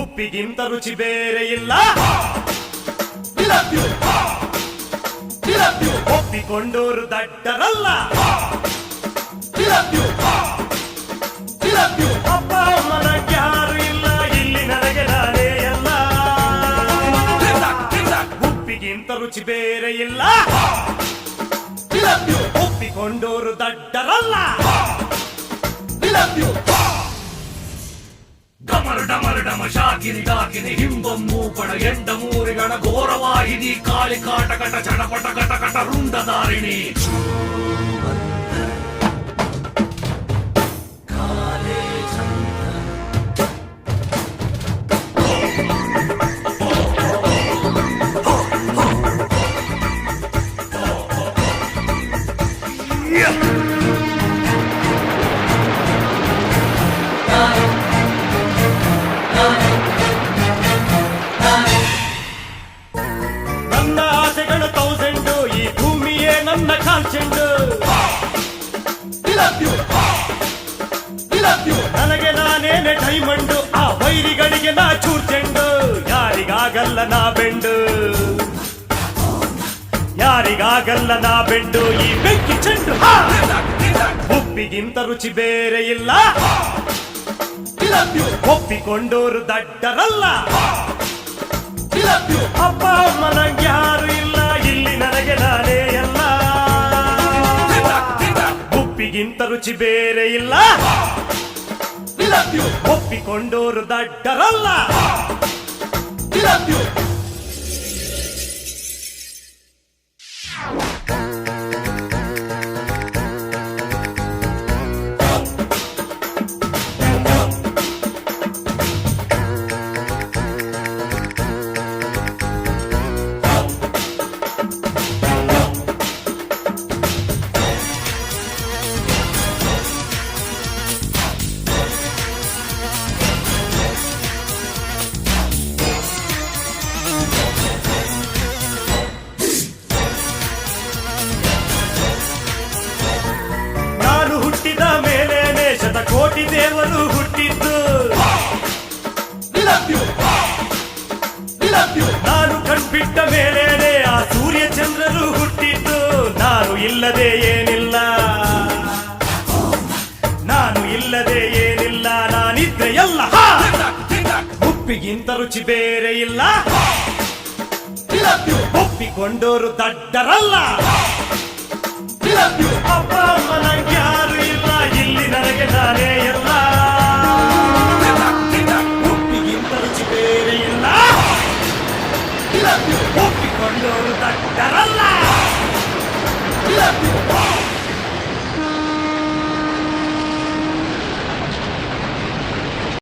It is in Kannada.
ಉಪ್ಪಿಗಿಂತ ರುಚಿ ಬೇರೆ ಇಲ್ಲ ಒಪ್ಪಿಕೊಂಡೋರು ದಡ್ಡರಲ್ಲ. ಅಪ್ಪ ಅಮ್ಮನ ಯಾರು ಇಲ್ಲ ಇಲ್ಲಿ ನನಗೆ ನಾನೇ ಎಲ್ಲ ಉಪ್ಪಿಗಿಂತ ರುಚಿ ಬೇರೆ ಇಲ್ಲ. ಒಪ್ಪಿಕೊಂಡೋರು ದಡ್ಡರಲ್ಲ. ಡಮರು ಡಮರು ಡಮ ಶಾಕಿನಿ ಡಾಕಿನಿ ಹಿಂಬಮ್ಮು ಪಡ ಎಂಡ ಮೂರಿಗಣ ಘೋರವಾಹಿನಿ ಕಾಳಿ ಕಾಟ ಕಟ ಚಟಪಟ ಕಟ ಕಟ ನನ್ನ ಕಾಲ್ಚೆಂಡು. ಚೆಂಡು. ನನಗೆ ನಾನೇನೆ ಡೈಮಂಡು ಆ ವೈರಿಗಳಿಗೆ ನಾ ಚೂರ್ ಚೆಂಡು ಯಾರಿಗಾಗಲ್ಲ ನಾ ಬೆಂಡು. ಯಾರಿಗಾಗಲ್ಲ ನಾ ಬೆಂಡು. ಈ ಬೆಂಕಿ ಚೆಂಡು! ಉಪ್ಪಿಗಿಂತ ರುಚಿ ಬೇರೆ ಇಲ್ಲ. ಒಪ್ಪಿಕೊಂಡೋರು ದಡ್ಡರಲ್ಲ. ಉಪ್ಪಿಗಿಂತ ರುಚಿ ಬೇರೆ ಇಲ್ಲ. ಒಪ್ಪಿಕೊಂಡೋರು ದಡ್ಡರಲ್ಲ. ಶತಕೋಟಿ ದೇವರು ಹುಟ್ಟಿದ್ದು. ನಾನು ಕಣ್ಬಿಟ್ಟ ಮೇಲೆ ಆ ಸೂರ್ಯ ಚಂದ್ರರು ಹುಟ್ಟಿದ್ದು. ನಾನು ಇಲ್ಲದೆ ಏನಿಲ್ಲ. ನಾನು ಇಲ್ಲದೆ ಏನಿಲ್ಲ. ನಾನಿದ್ರೆ ಎಲ್ಲ! ಉಪ್ಪಿಗಿಂತ ರುಚಿ ಬೇರೆ ಇಲ್ಲ. ಒಪ್ಪಿಕೊಂಡೋರು ದಡ್ಡರಲ್ಲ.